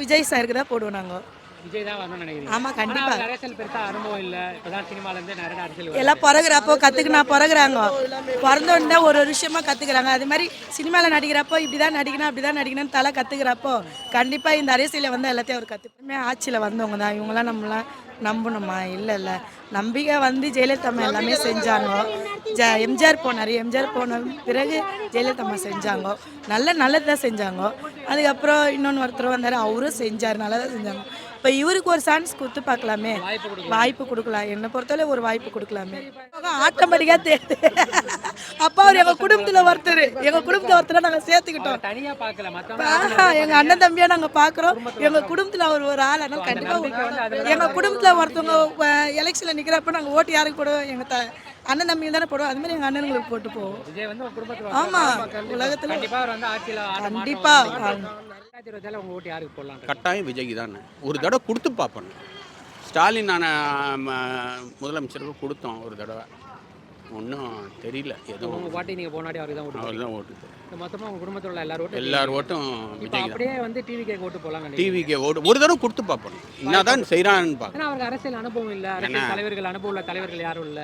விஜய் சாருக்கு தான் போடுவோம் நாங்கள் விஜய் தான் வரணும்னு நினைக்கிறீங்க? ஆமா, ஆனா கண்டிப்பா. அவருக்கு அரசியல் பெருசா அனுபவம் இல்ல. இப்பதான் சினிமால இருந்து நிறைய அரசியல் வருது. எல்லாம் பிறகுறப்போ கற்றுக்கினா பிறகுறாங்க பிறந்தோடனே ஒரு ஒரு விஷயமா கற்றுக்குறாங்க அது மாதிரி சினிமாவில் நடிக்கிறப்போ இப்படி தான் நடிக்கணும் அப்படி தான் நடிக்கணும்னு தலை கற்றுக்கிறப்போ கண்டிப்பாக இந்த அரசியலில் வந்து எல்லாத்தையும் அவர் கற்றுக்குமே ஆட்சியில் வந்தவங்க தான். இவங்களாம் நம்மளாம் நம்பணுமா? இல்லை இல்லை. நம்பிக்கை வந்து ஜெயலலிதா அம்மா எல்லாமே செஞ்சாங்க. ஜ எம்ஜிஆர் போனார். எம்ஜிஆர் போன பிறகு ஜெயலலிதா அம்மா செஞ்சாங்க. நல்ல நல்லது தான் செஞ்சாங்க. அதுக்கப்புறம் இன்னொன்று ஒருத்தர் வந்தார். அவரும் செஞ்சார். நல்லா தான் செஞ்சாங்க. இப்போ இவருக்கு ஒரு சான்ஸ் கொடுத்து பார்க்கலாமே. வாய்ப்பு கொடுக்கலாம். என்னை பொறுத்தவரை ஒரு வாய்ப்பு கொடுக்கலாமே. ஆட்டோமேட்டிக்காக தெரியுது அப்பா அவர் எங்கள் குடும்பத்தில் ஒருத்தர். எங்கள் குடும்பத்தில் ஒருத்தரை நாங்கள் சேர்த்துக்கிட்டோம். தனியா பார்க்கல மத்தவங்க ஆஹா, எங்க அண்ணன் தம்பியா நாங்க பாக்குறோம் எங்க குடும்பத்துல அவர் ஒரு ஆள் ஆனால் கண்டிப்பா எங்க குடும்பத்துல ஒருத்தவங்க எலெக்ஷன்ல நிக்கிறப்ப நாங்க ஓட்டு யாருக்கு போடுவோம்? எங்க த- அண்ணன் தம்பி தானே போடுவோம் அது மாதிரி எங்க அண்ணனுங்களுக்கு போட்டு போவோம். விஜய் வந்து உங்க குடும்பத்துல ஆமா கண்டிப்பா உலகத்துல கண்டிப்பா கட்டாயம் விஜய்க்கு தானே. ஒரு தடவை கொடுத்து பார்ப்பேன் ஸ்டாலின் நான் முதலமைச்சருக்கு கொடுத்தோம் ஒரு தடவை. ஒன்றும் தெரியல. எதுவும். பாட்டி நீங்க போனாடி அவருக்கு தான் ஓட்டு அவர் தான் ஓட்டு இந்த மொத்தமா உங்க குடும்பத்துல உள்ள எல்லாரும் ஓட்டு எல்லார் ஓட்டும் விஜய் தான். அப்படியே வந்து டிவி கேக்கு ஓட்டு நினைக்கிறீங்க. டிவிக்கு ஓட்டு. ஒரு தடவை கொடுத்து பார்ப்பேன் என்னதான் செய்கிறான்னு பார்க்கணும் அவருக்கு அரசியல் அனுபவம் இல்ல. அரசியல் தலைவர்கள் அனுபவம் உள்ள தலைவர்கள் யாரும் இல்ல.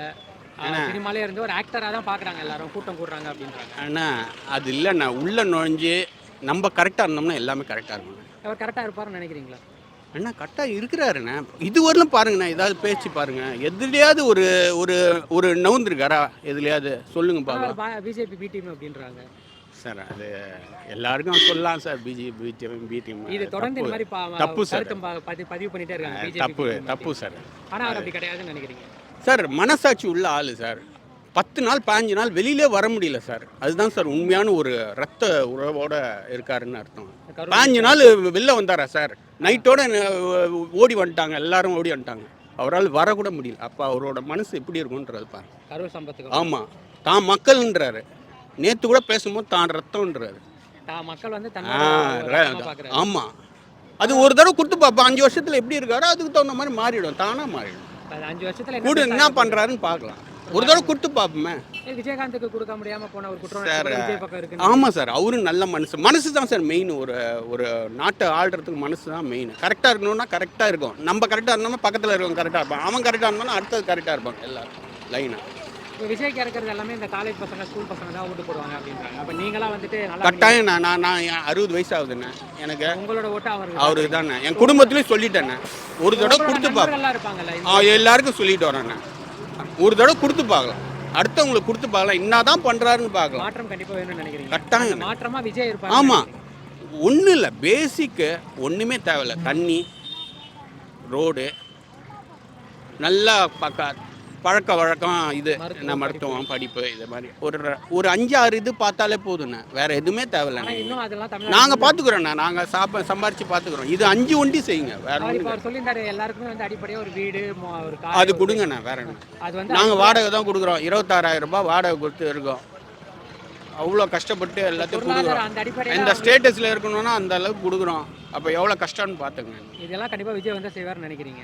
சினிமாலே இருந்து ஒரு ஆக்டரா தான் பாக்குறாங்க எல்லாரும் கூட்டம் கூடுறாங்க அப்படின்றாங்க. ஆனால் அது இல்லைண்ணா உள்ளே நுழைஞ்சு நம்ம கரெக்டாக இருந்தோம்னா எல்லாமே கரெக்டாக இருக்கும். அவர் கரெக்டா இருப்பாருன்னு நினைக்கிறீங்களா? அண்ணா கரெக்டாக இருக்கிறாருண்ணே இதுவரையிலும் பாருங்கண்ணா ஏதாவது பேச்சு பாருங்க. எதுலையாவது ஒரு ஒரு ஒரு நவுந்திருக்காரா எதுலையாவது சொல்லுங்க பார்க்கலாம் பிஜேபி பி டீம் அப்படின்றாங்க. சார் அது எல்லாருக்கும் சொல்லலாம் சார். பிஜி பிடிஎம் பிடிஎம் இது தொடர்ந்து இந்த மாதிரி பா- தப்பு சார். பா- பதிவு பண்ணிட்டே இருக்காங்க. பிஜேபி தப்பு தப்பு சார். ஆனா அவர் அப்படி கிடையாதுன்னு நினைக்கிறீங்க. சார் மனசாட்சி உள்ள ஆள் சார். பத்து நாள் பாஞ்சு நாள் வெளியிலே வர முடியல சார். அதுதான் சார் உண்மையான ஒரு ரத்த உறவோட இருக்காருன்னு அர்த்தம். பாஞ்சு நாள் வெளில வந்தாரா சார்? நைட்டோட ஓடி வந்துட்டாங்க எல்லாரும் ஓடி வந்துட்டாங்க. அவரால் வரக்கூட முடியல. அப்போ அவரோட மனசு எப்படி இருக்கும்ன்றது பாருங்க. ஆமாம் தான் மக்கள்ன்றாரு. நேற்று கூட பேசும்போது தான் ரத்தம்ன்றாரு. ஆமாம் அது ஒரு தடவை கொடுத்து பார்ப்போம். அஞ்சு வருஷத்தில் எப்படி இருக்காரோ அதுக்கு தகுந்த மாதிரி மாறிடும். தானாக மாறிடும். அஞ்சு வருஷத்துல கூட என்ன பண்ணுறாருன்னு பார்க்கலாம். ஒரு தடவை கொடுத்து பார்ப்போமே. ஏ, விஜயகாந்துக்கு கொடுக்க முடியாம போன ஒரு குற்றம் ஆமாம் சார் அவரும் நல்ல மனசு. மனசு தான் சார் மெயின் ஒரு ஒரு நாட்டை ஆள்றதுக்கு மனசு தான் மெயின் கரெக்டாக இருக்கணும்னா கரெக்டாக இருக்கும். நம்ம கரெக்டாக இருந்தோம்னா பக்கத்தில் இருக்கவங்க கரெக்டாக இருப்பான் அவன் கரெக்டாக இருந்தாலும் அடுத்தது கரெக்டாக இருப்பாங்க எல்லாரும். லைனாக இப்போ விஜய்க்கு இறக்குறது எல்லாமே இந்த காலேஜ் பசங்க ஸ்கூல் பசங்க தான் ஓட்டு போடுவாங்க அப்படின்றாங்க. அப்ப நீங்களா வந்துட்டு நல்லா கட்டாயம் நான் நான் நான் என் அறுபது வயசு ஆகுதுண்ணே. எனக்கு உங்களோட ஓட்டு அவருக்கு அவருக்கு தானே என் குடும்பத்துலேயும் சொல்லிட்டேண்ணே. ஒரு தடவை கொடுத்து பார்ப்போம் இருப்பாங்கல்ல ஆ, எல்லாருக்கும் சொல்லிட்டு வரேண்ணே. ஒரு தடவை கொடுத்து பார்க்கலாம். அடுத்தவங்களுக்கு கொடுத்து பார்க்கலாம். என்னதான் பண்ணுறாருன்னு பார்க்கலாம். மாற்றம் கண்டிப்பா வேணும்னு நினைக்கிறீங்க. கட்டாயம். மாற்றமா விஜய் இருப்பாங்க ஆமாம் ஒன்றும் இல்லை. பேசிக்கு ஒன்றுமே தேவையில்ல. தண்ணி ரோடு நல்லா பக்க பழக்க வழக்கம் இது. என்ன மருத்துவம் படிப்பு இது மாதிரி. ஒரு ஒரு அஞ்சு ஆறு இது பார்த்தாலே போதுண்ணே வேற எதுவுமே தேவையில்லைண்ணே நாங்கள் பார்த்துக்குறோண்ணே நாங்கள் சாப்ப சம்பாரிச்சு பார்த்துக்குறோம். இது அஞ்சு ஒண்டி செய்யுங்க. வேற சொல்லியிருந்தாரு எல்லாருக்குமே வந்து அடிப்படையா ஒரு வீடு அது கொடுங்கண்ணே. வேற என்ன நாங்கள் வாடகை தான் கொடுக்குறோம். இருபத்தாறாயிரம் ரூபாய் வாடகை கொடுத்து இருக்கோம். அவ்வளோ கஷ்டப்பட்டு எல்லாத்தையும் கொடுக்குறோம். அடிப்படையில இந்த ஸ்டேட்டஸில் இருக்கணும்னா அந்த அளவுக்கு கொடுக்குறோம். அப்போ எவ்வளோ கஷ்டம்னு பார்த்துங்க இதெல்லாம் கண்டிப்பா விஜய் வந்து செய்வார்னு நினைக்கிறீங்க?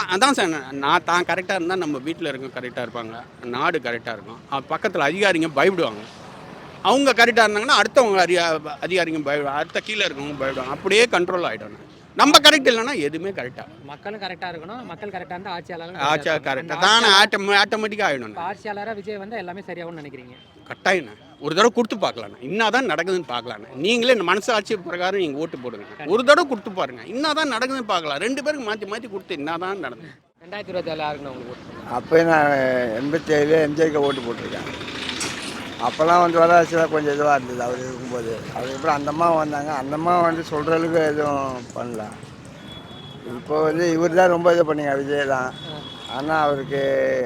தான் அதான் சார் நான் தான் கரெக்டாக இருந்தால் நம்ம வீட்டில் இருக்கவங்க கரெக்டாக இருப்பாங்க. நாடு கரெக்டாக இருக்கும். பக்கத்தில் அதிகாரிங்க பயப்படுவாங்க. அவங்க கரெக்டாக இருந்தாங்கன்னா அடுத்தவங்க அதிகா அதிகாரிங்க பயப்படுவாங்க அடுத்த கீழே இருக்கவங்க பயப்படுவாங்க. அப்படியே கண்ட்ரோல் ஆகிடும் நம்ம கரெக்ட் இல்லைன்னா எதுவுமே கரெக்டாக மக்களும் கரெக்டா இருக்கணும். மக்கள் கரெக்டா இருந்தா ஆட்சியாளரும் ஆச்சா கரெக்டாக தானே ஆட்டோ ஆட்டோமேட்டிக்காக ஆகிடும் இப்போ ஆட்சியாளரா விஜய் வந்து எல்லாமே சரியாகும்னு நினைக்கிறீங்க? கட்டாயண்ணே ஒரு தடவை கொடுத்து பார்க்கலாண்ணே. என்னதான் நடக்குதுன்னு பார்க்கலாண்ணே. நீங்களே இந்த மனசாட்சி பிரகாரம் நீங்கள் ஓட்டு போடுங்க. ஒரு தடவை கொடுத்து பாருங்க. என்னதான் நடக்குதுன்னு பார்க்கலாம். ரெண்டு பேருக்கு மாற்றி மாற்றி கொடுத்து என்னதான் நடக்குது. ரெண்டாயிரத்தி இருபத்தி ஏழு உங்களுக்கு? அப்போ நான் எண்பத்தி ஏழு எம்ஜிஆருக்கு ஓட்டு போட்டிருக்கேன். அப்போல்லாம் வந்து வளர்ச்சியில் கொஞ்சம் இதுவாக இருந்தது. அவர் இருக்கும்போது. அதுக்கப்புறம் அந்த அம்மா வந்தாங்க. அந்த அம்மா வந்து சொல்கிற அளவுக்கு எதுவும் பண்ணல. இப்போ வந்து இவர் தான் ரொம்ப இது பண்ணீங்க. விஜய் தான் ஆனால் அவருக்கு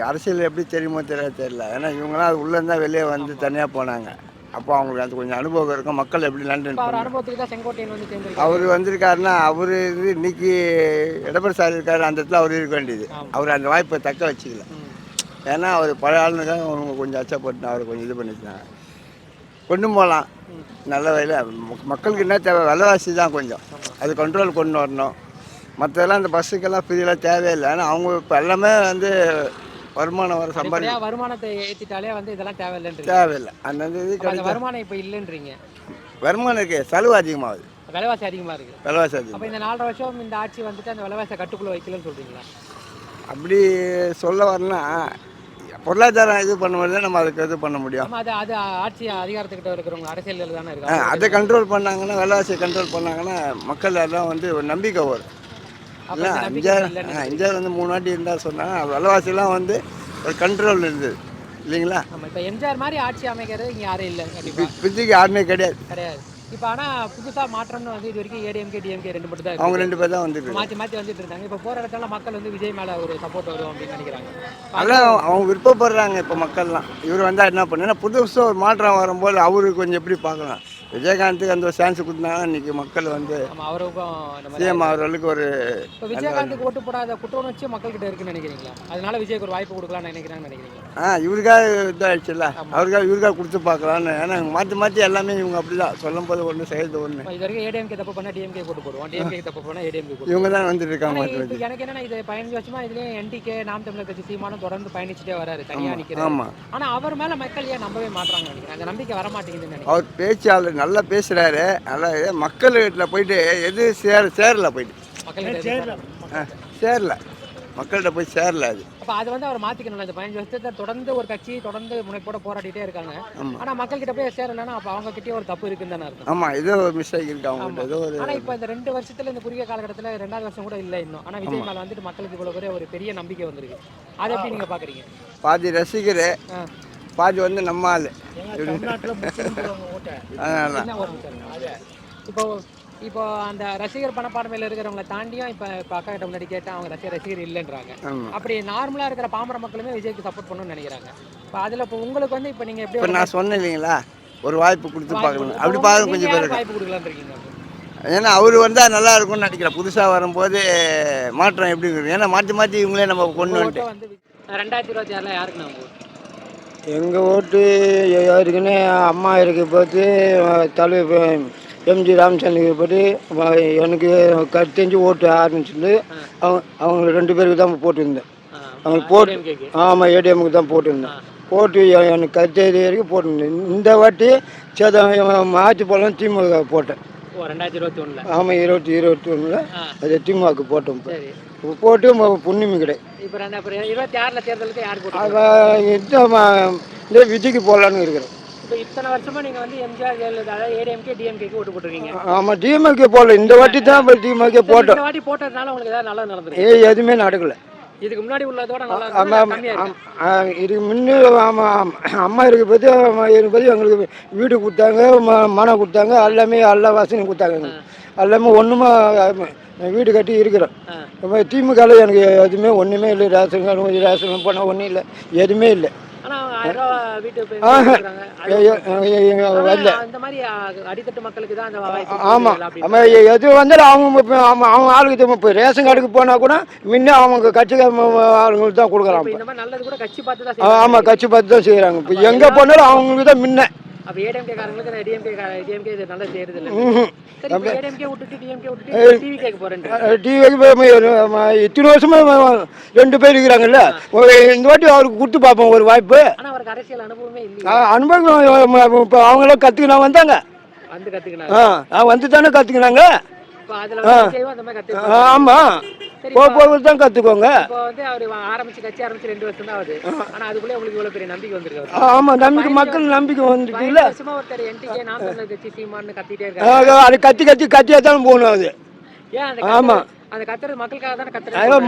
அரசியல் எப்படி தெரியுமோ தெரியாது தெரியல. ஏன்னா இவங்களாம் அது உள்ளே இருந்தால் வெளியே வந்து தனியாக போனாங்க. அப்போ அவங்களுக்கு அது கொஞ்சம் அனுபவம் இருக்கும் மக்கள் எப்படி இப்போ அவர் வந்திருக்காருன்னா அவர் இது இன்னைக்கு எடப்பாடி சார் இருக்காரு அந்த இடத்துல அவர் இருக்க வேண்டியது. அவர் அந்த வாய்ப்பை தக்க வச்சுக்கல. ஏன்னா அவர் பழைய ஆளுனுக்காக அவங்க கொஞ்சம் அச்சப்பட்டு அவர் கொஞ்சம் இது பண்ணிட்டாங்க கொண்டு போகலாம் நல்ல வகையில் மக்களுக்கு என்ன தேவை? விலைவாசி தான் கொஞ்சம். அது கண்ட்ரோல் கொண்டு வரணும். மற்றதெல்லாம் இந்த பஸ்ஸுக்கெல்லாம் ஃப்ரீயெல்லாம் தேவையில்லை. ஏன்னா அவங்க இப்போ எல்லாமே வந்து வருமானம் வர சம்பாதி வருமானத்தை ஏத்திட்டாலே வந்து இதெல்லாம் தேவையில்லைன்றீங்க. தேவையில்லை. அந்தந்த இது வருமானம் இப்போ இல்லைன்றீங்க. வருமானம் இருக்கு. செலவு அதிகமாகுது. விலைவாசி அதிகமா இருக்கு. விலைவாசி அதிகம் அப்ப இந்த நாலரை வருஷம் இந்த ஆட்சி வந்துட்டு அந்த விலைவாசி கட்டுக்குள்ள வைக்கலன்னு சொல்றீங்களா? அப்படி சொல்ல வரனா பொருளாதாரம் இது பண்ணும்போது நம்ம அதுக்கு இது பண்ண முடியும். அது அது ஆட்சி அதிகாரத்துக்கிட்ட இருக்கிறவங்க அரசியல் தானே இருக்கு அதை கண்ட்ரோல் பண்ணாங்கன்னா விலைவாசியை கண்ட்ரோல் பண்ணாங்கன்னா மக்கள் எல்லாம் வந்து ஒரு நம்பிக்கை வரும். இல்லை அஞ்சாறு அஞ்சாறு வந்து மூணு வாட்டி இருந்தால் சொன்னால் விலைவாசிலாம் வந்து ஒரு கண்ட்ரோல் இருந்தது. இல்லைங்களா? ஆமா இப்ப எம்ஜிஆர் மாதிரி ஆட்சி அமைக்கிறது இங்க யாரும் இல்லை பிஜிக்கு யாருமே கிடையாது. கிடையாது. இப்போ ஆனா புதுசா மாற்றம்னு வந்து இது வரைக்கும் ஏடிஎம்கே டிஎம்கே ரெண்டு மட்டும் தான் அவங்க ரெண்டு பேர் தான் வந்துருக்கு மாத்தி மாத்தி வந்துட்டு இருந்தாங்க இப்போ போற இடத்துல மக்கள் வந்து விஜய் மேல ஒரு சப்போர்ட் வரும் அப்படின்னு நினைக்கிறாங்க. அதான் அவங்க விருப்பப்படுறாங்க இப்போ மக்கள்லாம். இவர் வந்தால் என்ன பண்ணு புதுசாக ஒரு மாற்றம் வரும்போது அவருக்கு கொஞ்சம் எப்படி பார்க்கலாம். விஜயகாந்துக்கு அந்த ஒரு சான்ஸ் கொடுத்தாங்கன்னா இன்னைக்கு மக்கள் வந்து அவருக்கும் சிஎம் அவர்களுக்கு ஒரு இப்போ விஜயகாந்துக்கு ஓட்டு போடாத குற்ற உணர்ச்சி மக்கள்கிட்ட இருக்குன்னு நினைக்கிறீங்களா? அதனால விஜய்க்கு ஒரு வாய்ப்பு கொடுக்கலாம்னு நினைக்கிறாங்கன்னு நினைக்கிறீங்களா? ஆ இவருக்காக இதாகிடுச்சுல்ல அவருக்காக இவருக்காக கொடுத்து பார்க்கலான்னு ஏன்னா மாற்றி மாற்றி எல்லாமே இவங்க அப்படி தான் சொல்லும் போது ஒன்று செய்யறது ஒன்று இது வரைக்கும் ஏடிஎம்கே தப்பு பண்ணா டிஎம்கே போட்டு போடுவோம். டிஎம்கே தப்பு பண்ணா ஏடிஎம்கே போட்டு இவங்க தான் வந்துட்டு இருக்காங்க மாற்றி எனக்கு என்னன்னா இது பதினஞ்சு வருஷமா இதுலயும் என்டிகே நாம் தமிழர் கட்சி சீமானும் தொடர்ந்து பயணிச்சுட்டே வராரு தனியா நிக்கிறாரு. ஆமாம் ஆனா அவர் மேல மக்கள் ஏன் நம்பவே மாட்றாங்க நினைக்கிறேன். அந்த நம்பிக்கை வர மாட்டேங்குதுன்னு நினைக்கிறேன். அவர் பேச்சாளர் நல்லா பேசுகிறாரு நல்லா மக்கள் வீட்டில் போயிட்டு எது சேர சேரல போயிட்டு. மக்கள் சேரல. மக்கள்கிட்ட போய் சேரல அது. அப்ப அது வந்து அவர் மாத்திக்கணும் இந்த பதினஞ்சு வருஷத்தை தொடர்ந்து ஒரு கட்சி தொடர்ந்து முனைப்போட போராடிட்டே இருக்காங்க. ஆமா. ஆனா மக்கள் கிட்ட போய் சேரலன்னா அப்ப அவங்க கிட்டே ஒரு தப்பு இருக்குன்னு தானே அர்த்தம். ஆமாம் ஏதோ ஒரு மிஸ்டேக் இருக்கு அவங்கள்ட்ட ஏதோ ஒரு ஆனா இப்ப இந்த ரெண்டு வருஷத்துல இந்த குறுகிய காலகட்டத்துல ரெண்டாவது வருஷம் கூட இல்ல இன்னும். ஆனா விஜய் மேல வந்துட்டு மக்களுக்கு இவ்வளவு பெரிய ஒரு பெரிய நம்பிக்கை வந்திருக்கு. அதை எப்படி நீங்க பாக்குறீங்க? பாதி ரசிகர். பாதி வந்து நம்ம ஆள். இப்போ இப்போ அந்த ரசிகர் பணப்பான்மையில இருக்கிறவங்களை தாண்டியும் இப்ப இப்ப அக்கா கிட்ட முன்னாடி கேட்டா அவங்க ரசிகர் ரசிகர் இல்லைன்றாங்க. அப்படி நார்மலா இருக்கிற பாமர மக்களுமே விஜய்க்கு சப்போர்ட் பண்ணணும்னு நினைக்கிறாங்க. இப்போ அதுல இப்போ உங்களுக்கு வந்து இப்போ நீங்க எப்படி நான் சொன்னேன் இல்லைங்களா? ஒரு வாய்ப்பு கொடுத்து பார்க்கணும். அப்படி அப்போ பார்க்க கொஞ்சம் பேர். வாய்ப்பு கொடுக்கலாம்னு இருக்கீங்க? ஏன்னா அவர் வந்தால் நல்லா இருக்கும்னு நினைக்கிறேன். புதுசாக வரும்போது மாற்றம் எப்படி இருக்கும்? ஏன்னா மாற்றி மாற்றி இவங்களே நம்ம கொண்டு வந்துட்டு. ரெண்டாயிரத்தி இருபத்தி ஆறுல யாருக்கு நான் ஓட்டு? எங்கள் ஓட்டு யாருக்குன்னு அம்மா இருக்கு பார்த்து தலைவர் எம்ஜி ராமச்சந்திரன் பற்றி எனக்கு கருத்து தெரிஞ்சு ஓட்டு ஆரம்பிச்சிருந்து அவங்க அவங்க ரெண்டு பேருக்கு தான் போட்டிருந்தேன். அவங்களுக்கு போட்டு ஆமாம் ஏடிஎம்க்கு தான் போட்டிருந்தேன். போட்டு எனக்கு கருத்து தெரிஞ்ச வரைக்கும் போட்டிருந்தேன். இந்த வாட்டி சேதம் மாற்றி போலாம் திமுக போட்டேன். ஆமாம் இருபத்தி இருபத்தி ஒன்றில். அது திமுகவுக்கு போட்டோம் இப்போ. போட்டு புண்ணியமி கிடையாது போட்டு விஜய்க்கு போடலான்னு இருக்கிறேன். இப்போ இத்தனை வருஷமா நீங்க வந்து எம்ஜிஆர் ஜெயலலிதா அதாவது ஏடிஎம்கே டிஎம்கேக்கு ஓட்டு போட்டிருக்கீங்க. ஆமாம் டிஎம்கே போடல. இந்த வாட்டி தான் டிஎம்கே போட்டோம். இந்த வாட்டி போட்டதுனால உங்களுக்கு ஏதாவது நல்லது நடந்திருக்கு. ஏ எதுவுமே நடக்கல. இதுக்கு முன்னாடி உள்ளதோட நல்லா ஆமாம் இதுக்கு முன்னே ஆமாம் அம்மா இருக்க பற்றி இருக்க பற்றி எங்களுக்கு வீடு கொடுத்தாங்க ம மனை கொடுத்தாங்க எல்லாமே எல்லா வசதியும் கொடுத்தாங்க. எல்லாமே ஒன்றுமா வீடு கட்டி இருக்கிறோம். இப்போ திமுகவில் எனக்கு எதுவுமே ஒன்றுமே இல்லை ரேஷன் கார்டு ரேஷன் போனால் ஒன்றும் இல்லை எதுவுமே இல்லை. எது வந்தாலும் அவங்க அவங்க ஆளுக்கு இப்போ ரேஷன் கார்டுக்கு போனால் கூட முன்ன அவங்க கட்சிக்கார ஆளுங்களுக்கு தான் கொடுக்குறாங்க. கட்சி ஆமாம் கட்சி பார்த்து தான் செய்கிறாங்க இப்போ எங்கே போனாலும் அவங்களுக்கு தான் முன்ன. அப்ப ஏடிஎம்கே காரங்களுக்கு டிஎம்கே டிஎம்கே இது நல்லா செய்யறது இல்ல ம்ஹும். சரி இப்போ ஏடிஎம்கே விட்டுட்டு டிஎம்கே விட்டுட்டு டிவி கேட்க போறேன் டிவிக்கு இத்தனை வருஷமா ரெண்டு பேர் இருக்கிறாங்கல்ல? இந்த வாட்டி அவருக்கு கொடுத்து பார்ப்போம் ஒரு வாய்ப்பு. ஆனா அவருக்கு அரசியல் அனுபவமே அவங்களாம் கற்றுக்கினா வந்தாங்க. வந்து ஆ ஆ, வந்து தானே கற்றுக்கினாங்க சரி போக போக தான் இவ்வளவு பெரிய நம்பிக்கை வந்திருக்கு மக்கள் நம்பிக்கை ஆ, அது கத்தி கத்தி கத்தியாக தான் போகணும் அது. ஆமா.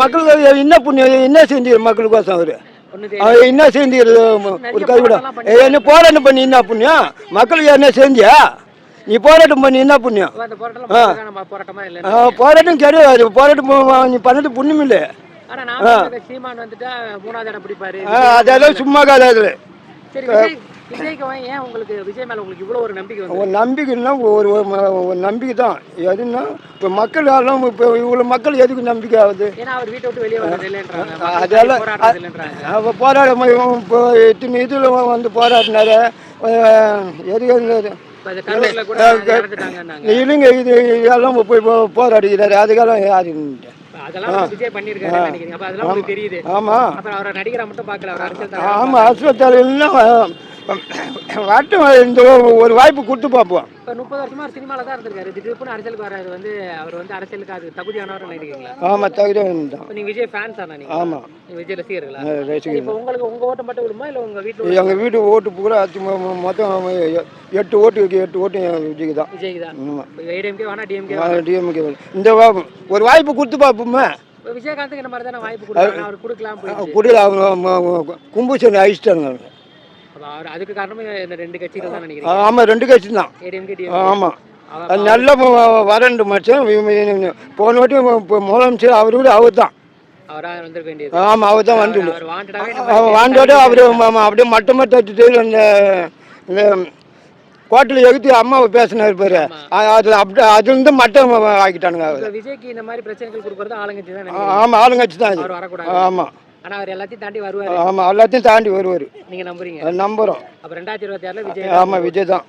மக்களுக்கு என்ன புண்ணியம்? என்ன செஞ்சு மக்களுக்கோசம் அவர்? அவர் என்ன செஞ்சுக்கிறது ஒரு கை கூட என்ன போராட்டம் பண்ணி என்ன புண்ணியம்? மக்களுக்கு என்ன செஞ்சியா? நீ போராட்டம் பண்ணி என்ன புண்ணியம்? போராட்டம் போராட்டமா போராட்டம் கிடையாது போராட்டம் நீ பண்ணது புண்ணியம் இல்லை அதெல்லாம் சும்மா ஒரு நம்பிக்கைன்னா ஒரு ஒரு நம்பிக்கை தான். எதுன்னா இப்போ மக்கள் எல்லாம் இப்போ இவ்வளோ மக்கள் எதுக்கு நம்பிக்கை ஆகுது? அதெல்லாம் போராடுறது இல்லைன்றாங்க. அவ போராட இப்போ இத்தனை இதில் வந்து போராடினாரு. எதுக்கு இல்லைங்க இது இதெல்லாம் போய் போ- போராடிக்கிறாரு. அதுக்கெல்லாம் யாரு அரசியல் தலைவர்னா வரட்டும் இந்த ஒரு வாய்ப்பு கொடுத்து பார்ப்போம். இப்போ முப்பது வருஷமா அவர் சினிமால தான் இருந்திருக்காரு. திடீர்னு அரசியலுக்கு வராது வந்து அவர் வந்து அரசியலுக்கு அது தகுதியானவர் நினைக்கிறீங்களா? ஆமாம் தகுதி தான். இப்போ நீங்க விஜய் ஃபேன்ஸ் ஆனா நீங்க. ஆமாம் விஜய் ரசிகர்களா? ரசிகர் இப்போ உங்களுக்கு உங்க ஓட்டு மட்டும் விடுமா இல்ல உங்க வீட்டுல எங்கள் வீட்டு ஓட்டு பூரா மொத்தம் எட்டு ஓட்டு இருக்கு. எட்டு ஓட்டு விஜய்க்கு தான். விஜய்க்கு தான். ஆமாம் ஏடிஎம்கே வேணா டிஎம்கே டிஎம்கே இந்த ஒரு வாய்ப்பு கொடுத்து பார்ப்போமே. விஜயகாந்துக்கு இந்த மாதிரி தானே வாய்ப்பு கொடுத்தாங்க அவர் கொடுக்கலாம் குடியில் அவங்க கும்புசேரி அழிச்சிட்டாங்க அதுக்கு காரணமே இந்த ரெண்டு கட்சிகள் தான் நினைக்கிறேன் ஆமாம் ரெண்டு கட்சி தான். ஆமாம் அது நல்ல வரண்டு மச்சான் போன வாட்டி முதலமைச்சர் அவர் கூட அவர் தான். ஆமாம் அவர் தான் வந்து வாண்டோட அவர் அப்படியே மட்டமாக தட்டுட்டு இந்த இந்த கோட்டையில் எகுத்தி அம்மாவை பேசினார் பாரு. அதில் அப்படி அதுலேருந்து மட்டம் ஆக்கிட்டானுங்க அவர். விஜய்க்கு இந்த மாதிரி பிரச்சனைகள் கொடுக்கறது ஆளுங்கட்சி தான் ஆமாம் ஆளுங்கட்சி தான் ஆமாம் ஆனா அவர் எல்லாத்தையும் தாண்டி வருவாரு. ஆமாம் எல்லாத்தையும் தாண்டி வருவார். நீங்க நம்புறீங்க. நம்புகிறோம் அப்ப ரெண்டாயிரத்தி இருபத்தி ஆறுல விஜய் ஆமாம் விஜய் தான்.